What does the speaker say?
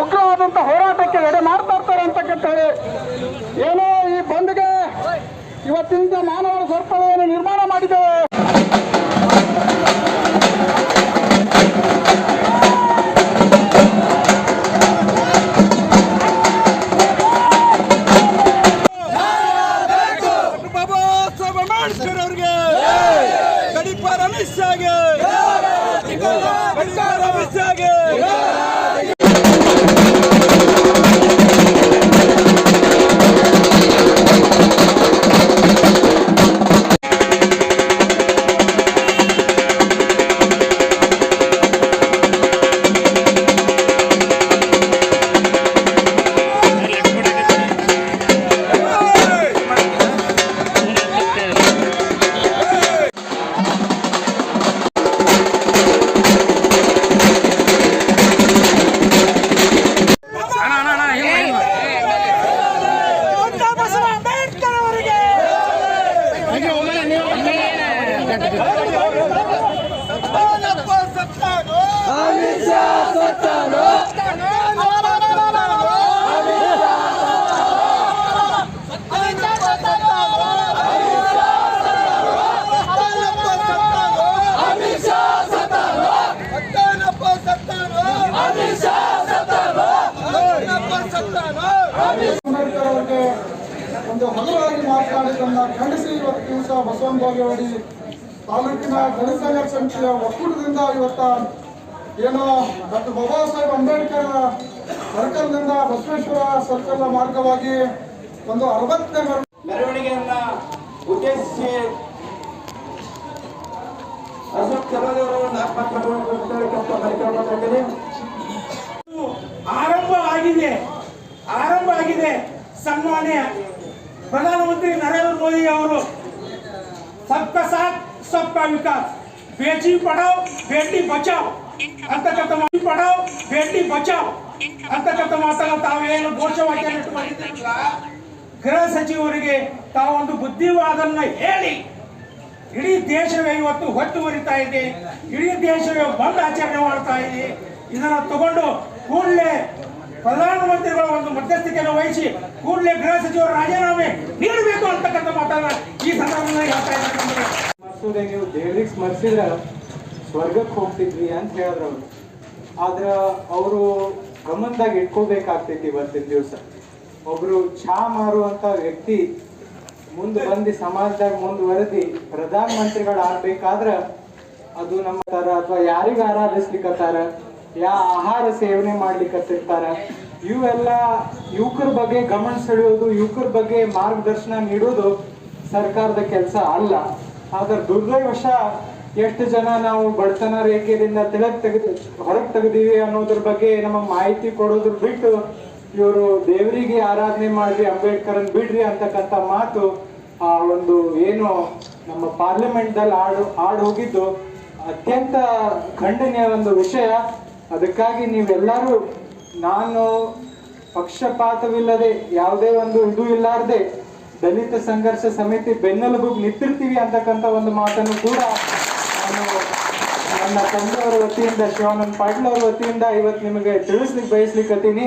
ಉಗ್ರವಾದಂತ ಹೋರಾಟಕ್ಕೆ ಎಡೆ ಮಾಡ್ತಾ ಇರ್ತಾರೆ ಅಂತಕ್ಕಂತ ಹೇಳಿ ಏನೋ ಈ ಬಂದ್ಗೆ ಇವತ್ತಿನಿಂದ ಮಾನವರ ಸರ್ಕಾರವನ್ನು ನಿರ್ಮಾಣ ಮಾಡಿದ್ದೇವೆ. ಅವ್ರಿಗೆ ಗಡಿಪಾರ ಅಮಿತ್ ಶಾಗೆ ಗಡಿಪಾರ ಅಮಿತ್ ಶಾಗೆ ಬಾಲಪ್ಪ ಸತ್ತಾನು. ಬಾಲಪ್ಪ ಸತ್ತಾನು. ಸತ್ತಾನಪ್ಪ ಸತ್ತಾನು. ಸತ್ತಾನಪ್ಪ ಸತ್ತಾನು. ಅಂಬೇಡ್ಕರ್ ಅವರಿಗೆ ಒಂದು ಹಗುರವಾಗಿ ಮಾತನಾಡಿದ್ದನ್ನ ಖಂಡಿಸಿ ಇವತ್ತು ದಿವಸ ಬಸವನ ಬಾಗೇವಾಡಿ ತಾಲೂಕಿನ ಸಂಖ್ಯೆಯ ಸಮಿತಿಯ ಒಕ್ಕೂಟದಿಂದ ಇವತ್ತ ಏನು ಡಾಕ್ಟರ್ ಬಾಬಾ ಸಾಹೇಬ್ ಅಂಬೇಡ್ಕರ್ ಸರ್ಕಲ್ನಿಂದ ಬಸವೇಶ್ವರ ಸರ್ಕಲ್ನ ಮಾರ್ಗವಾಗಿ ಒಂದು ಅರವತ್ತನೇ ಮೆರವಣಿಗೆ ಮೆರವಣಿಗೆಯನ್ನ ಉದ್ದೇಶಿಸಿ ಅಶೋಕ್ ಚಲೋದವರು ಕಾರ್ಯಕ್ರಮ ಆರಂಭ ಆಗಿದೆ ಆರಂಭ ಆಗಿದೆ. ಸನ್ಮಾನ್ಯ ಪ್ರಧಾನಮಂತ್ರಿ ನರೇಂದ್ರ ಮೋದಿ ಅವರು. ಸಬ್ಕಾ ಸಾಥ್ ಸಬ್ಕಾ विकास। बेटी ಪಡಾವ್ बेटी ಬಚಾವ್ ಅಂತಕ್ಕಂಥ ಪಡಾವ್ ಬೇಟಿ ಬಚಾವ್ ಅಂತಕ್ಕಂಥ ಮಾತನ್ನ ತಾವೇನು ಘೋಷವಾಕ್ಯ ಗೃಹ ಸಚಿವರಿಗೆ ತಾವೊಂದು ಬುದ್ಧಿವಾದನ್ನ ಹೇಳಿ. ಇಡೀ ದೇಶವೇ ಇವತ್ತು ಹೊತ್ತುವರಿತಾ ಇದೆ. ಇಡೀ ದೇಶವೇ ಬಂದ್ ಆಚರಣೆ ಮಾಡ್ತಾ ಇದೆ. ಇದನ್ನ ತಗೊಂಡು ಕೂಡಲೇ ಪ್ರಧಾನಮಂತ್ರಿಗಳ ಒಂದು ಮಧ್ಯಸ್ಥಿಕೆಯನ್ನು ವಹಿಸಿ ಕೂಡಲೇ ಗೃಹ ಸಚಿವರು ರಾಜೀನಾಮೆ ನೀಡಬೇಕು ಅಂತಕ್ಕಂಥ ಮಾತನ್ನ ಈ ಸಂದರ್ಭದಲ್ಲಿ ಹೇಳ್ತಾ ಇದ್ದಾರೆ. ಸ್ಮರಿಸೋದೇ ನೀವು ದೇವ್ರಿಗೆ ಸ್ಮರಿಸಿದ್ರೆ ಸ್ವರ್ಗಕ್ಕೆ ಹೋಗ್ತಿದ್ವಿ ಅಂತ ಹೇಳಿದ್ರು ಅವರು. ಆದ್ರೆ ಅವರು ಗಮನದಾಗ ಇಟ್ಕೋಬೇಕಾಗ್ತೈತಿ ಇವತ್ತಿನ ದಿವಸ. ಒಬ್ರು ಚಹಾ ಮಾರುವಂತ ವ್ಯಕ್ತಿ ಮುಂದೆ ಬಂದು ಸಮಾಜದಾಗ ಮುಂದುವರೆದಿ ಪ್ರಧಾನ ಮಂತ್ರಿಗಳು ಆಗ್ಬೇಕಾದ್ರ ಅದು ನಮ್ಮ ತರ ಅಥವಾ ಯಾರಿಗ ಆರಾಧಿಸ್ಲಿಕ್ಕತ್ತಾರ ಯಾ ಆಹಾರ ಸೇವನೆ ಮಾಡ್ಲಿಕ್ಕತ್ತಿರ್ತಾರ ಇವೆಲ್ಲ ಯುವಕರ ಬಗ್ಗೆ ಗಮನ ಸೆಳೆಯೋದು, ಯುವಕರ ಬಗ್ಗೆ ಮಾರ್ಗದರ್ಶನ ನೀಡೋದು ಸರ್ಕಾರದ ಕೆಲಸ ಅಲ್ಲ. ಆದ್ರೆ ದುರ್ದೈವಶ ಎಷ್ಟು ಜನ ನಾವು ಬಡತನ ರೇಖೆಯಿಂದ ತೆಳಗ್ ತೆಗೆದು ಹೊರಗೆ ತೆಗೆದೀವಿ ಅನ್ನೋದ್ರ ಬಗ್ಗೆ ನಮಗೆ ಮಾಹಿತಿ ಕೊಡೋದ್ರ ಬಿಟ್ಟು ಇವರು ದೇವರಿಗೆ ಆರಾಧನೆ ಮಾಡ್ರಿ ಅಂಬೇಡ್ಕರ್ ಬಿಡ್ರಿ ಅಂತಕ್ಕಂಥ ಮಾತು ಆ ಒಂದು ಏನು ನಮ್ಮ ಪಾರ್ಲಿಮೆಂಟ್ದಲ್ಲಿ ಆಡು, ಆಡ್ ಹೋಗಿದ್ದು. ಅತ್ಯಂತ ಖಂಡನೀಯ ಒಂದು ವಿಷಯ. ಅದಕ್ಕಾಗಿ ನೀವೆಲ್ಲರೂ ನಾನು ಪಕ್ಷಪಾತವಿಲ್ಲದೆ ಯಾವುದೇ ಒಂದು ಇದು ಇಲ್ಲಾರ್ದೆ ದಲಿತ ಸಂಘರ್ಷ ಸಮಿತಿ ಬೆನ್ನೆಲುಬು ನಿಂತಿರ್ತೀವಿ ಅಂತಕ್ಕಂಥ ಒಂದು ಮಾತನ್ನು ಕೂಡ ನಾನು ನನ್ನ ತಂದೆಯವರ ವತಿಯಿಂದ, ಶಿವಾನಂದ ಪಾಟೀಲ್ ಅವರ ವತಿಯಿಂದ ಇವತ್ತು ನಿಮಗೆ ತಿಳಿಸ್ಲಿಕ್ಕೆ ಬಯಸ್ಲಿಕ್ಕತ್ತೀನಿ